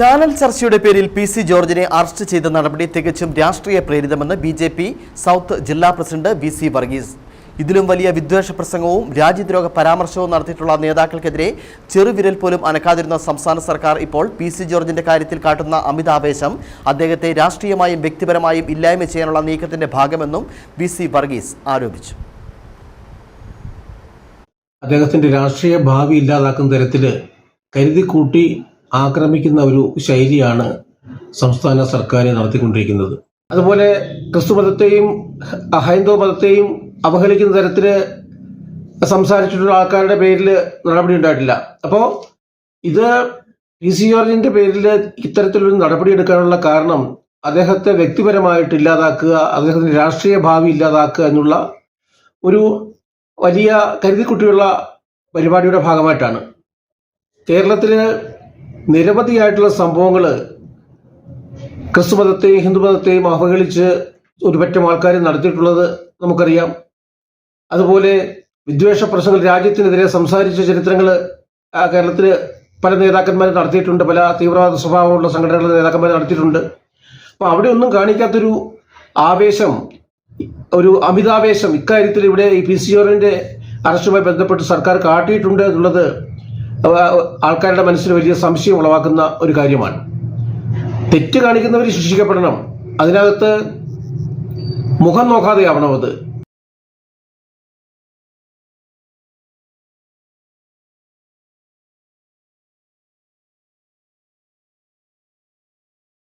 Channel ചർച്ചയുടെ പേരിൽ P C ജോർജിനെ അറസ്റ്റ് ചെയ്ത നടപടി തികച്ചും രാഷ്ട്രീയ പ്രേരിതമെന്ന് ബി ജെ പി സൗത്ത് ജില്ലാ പ്രസിഡന്റ് വി സി വർഗീസ്. ഇതിലും വലിയ വിദ്വേഷ പ്രസംഗവും രാജ്യദ്രോഹ പരാമർശവും നടത്തിയിട്ടുള്ള നേതാക്കൾക്കെതിരെ ചെറുവിരൽ പോലും അനക്കാതിരുന്ന സംസ്ഥാന സർക്കാർ ഇപ്പോൾ പി സി ജോർജിന്റെ കാര്യത്തിൽ കാട്ടുന്ന അമിതാവേശം അദ്ദേഹത്തെ രാഷ്ട്രീയമായും വ്യക്തിപരമായും ഇല്ലായ്മ ചെയ്യാനുള്ള നീക്കത്തിന്റെ ഭാഗമെന്നും വി സി വർഗീസ് ആരോപിച്ചു. അദ്ദേഹത്തിന്റെ രാഷ്ട്രീയ ഭാവി ഇല്ലാതാക്കുന്ന തരത്തിൽ കരുതിക്കൂട്ടി ആക്രമിക്കുന്ന ഒരു ശൈലിയാണ് സംസ്ഥാന സർക്കാർ നടത്തിക്കൊണ്ടിരിക്കുന്നത്. അതുപോലെ ക്രിസ്തു മതത്തെയും ഹൈന്ദവ മതത്തെയും അവഹേളിക്കുന്ന തരത്തിൽ സംസാരിച്ചിട്ടുള്ള ആൾക്കാരുടെ പേരിൽ നടപടി ഉണ്ടായിട്ടില്ല. അപ്പോൾ ഇത് പി സി ജോർജിന്റെ പേരിൽ ഇത്തരത്തിലൊരു നടപടി എടുക്കാനുള്ള കാരണം അദ്ദേഹത്തെ വ്യക്തിപരമായിട്ട് ഇല്ലാതാക്കുക അദ്ദേഹത്തിന്റെ രാഷ്ട്രീയ ഭാവി ഇല്ലാതാക്കുക എന്നുള്ള ഒരു വലിയ കരുതിക്കുട്ടിയുള്ള പരിപാടിയുടെ ഭാഗമായിട്ടാണ്. കേരളത്തിൽ നിരവധിയായിട്ടുള്ള സംഭവങ്ങൾ ക്രിസ്തു മതത്തെയും ഹിന്ദു മതത്തെയും അവഹേളിച്ച് ഒരു പറ്റം ആൾക്കാർ നടത്തിയിട്ടുള്ളത് നമുക്കറിയാം. അതുപോലെ വിദ്വേഷ പ്രശ്നങ്ങൾ രാജ്യത്തിനെതിരെ സംസാരിച്ച ചരിത്രങ്ങൾ കേരളത്തിൽ പല നേതാക്കന്മാരും നടത്തിയിട്ടുണ്ട് പല തീവ്രവാദ സ്വഭാവമുള്ള സംഘടനകളുടെ നേതാക്കന്മാർ നടത്തിയിട്ടുണ്ട്. അപ്പൊ അവിടെ ഒന്നും കാണിക്കാത്തൊരു ആവേശം ഒരു അമിതാവേശം ഇക്കാര്യത്തിൽ ഇവിടെ ഈ പി സി ഓറിന്റെ അറസ്റ്റുമായി ബന്ധപ്പെട്ട് സർക്കാർ കാട്ടിയിട്ടുണ്ട് എന്നുള്ളത് ആൾക്കാരുടെ മനസ്സിൽ വലിയ സംശയം ഉളവാക്കുന്ന ഒരു കാര്യമാണ്. തെറ്റ് കാണിക്കുന്നവർ ശിക്ഷിക്കപ്പെടണം. അതിനകത്ത് മുഖം നോക്കാതെയാവണം അത്.